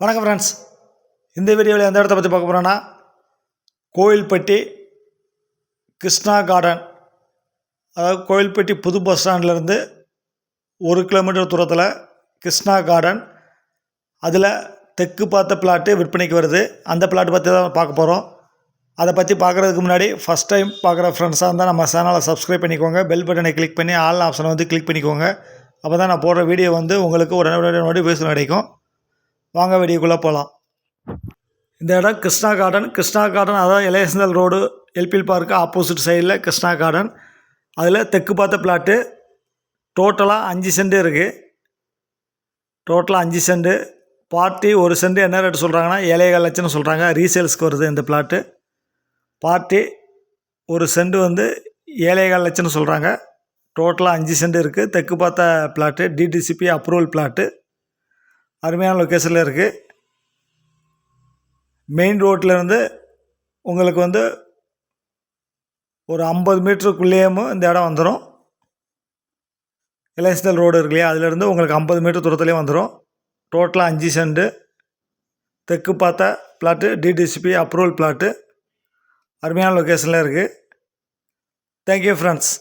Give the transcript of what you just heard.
வணக்கம் ஃப்ரெண்ட்ஸ் இந்த வீடியோவில் எந்த இடத்த பற்றி பார்க்க போகிறோன்னா கோயில்பட்டி கிருஷ்ணா கார்டன் அதாவது கோயில்பட்டி புது பஸ் ஸ்டாண்ட்லேருந்து ஒரு கிலோமீட்டர் தூரத்தில் கிருஷ்ணா கார்டன் அதில் தெற்கு பார்த்த பிளாட்டு விற்பனைக்கு வருது. அந்த பிளாட் பற்றி தான் பார்க்க போகிறோம் அதை பற்றி பார்க்குறதுக்கு முன்னாடி ஃபஸ்ட் டைம் பார்க்குற ஃப்ரெண்ட்ஸாக இருந்தால் நம்ம சேனலை சப்ஸ்கிரைப் பண்ணிக்கோங்க. பெல் பட்டனை கிளிக் பண்ணி ஆல் ஆப்ஷனை வந்து கிளிக் பண்ணிக்கோங்க. அப்போ தான் நான் போடுற வீடியோ வந்து உங்களுக்கு உடனே நோட்டிஃபிகேஷன் கிடைக்கும். வாங்க வீடியோக்குள்ளே போகலாம். இந்த இடம் கிருஷ்ணா கார்டன். கிருஷ்ணா கார்டன் அதாவது இளையசந்தல் ரோடு எல்பில் பார்க்கு ஆப்போசிட் சைடில் கிருஷ்ணா கார்டன். அதில் தெற்கு பார்த்த பிளாட்டு. டோட்டலாக அஞ்சு சென்ட் இருக்குது டோட்டலாக அஞ்சு சென்ட் பார்ட்டி ஒரு சென்ட் என்ன ரேட்டு சொல்கிறாங்கன்னா ஏழைகள் லட்சம்னு சொல்கிறாங்க ரீசேல்ஸ்க்கு வருது இந்த பிளாட்டு. பார்ட்டி ஒரு சென்ட் வந்து ஏழைகள் லட்சம்னு சொல்கிறாங்க டோட்டலாக அஞ்சு சென்ட் இருக்குது தெற்கு பார்த்த பிளாட்டு டிடிசிபி அப்ரூவல் பிளாட்டு. அருமையான லொக்கேஷனில் இருக்குது மெயின் ரோட்டிலேருந்து உங்களுக்கு வந்து ஒரு ஐம்பது மீட்டருக்குள்ளேயும் இந்த இடம் வந்துடும் எலென்சினல் ரோடு இருக்கு இல்லையா? அதுலேருந்து உங்களுக்கு ஐம்பது மீட்டர் தூரத்துலேயே வந்துடும் டோட்டலாக அஞ்சு செண்டு தெற்கு பார்த்த பிளாட்டு டிடிசிபி அப்ரூவல் பிளாட்டு அருமையான லொக்கேஷனில் இருக்குது தேங்க்யூ ஃப்ரெண்ட்ஸ்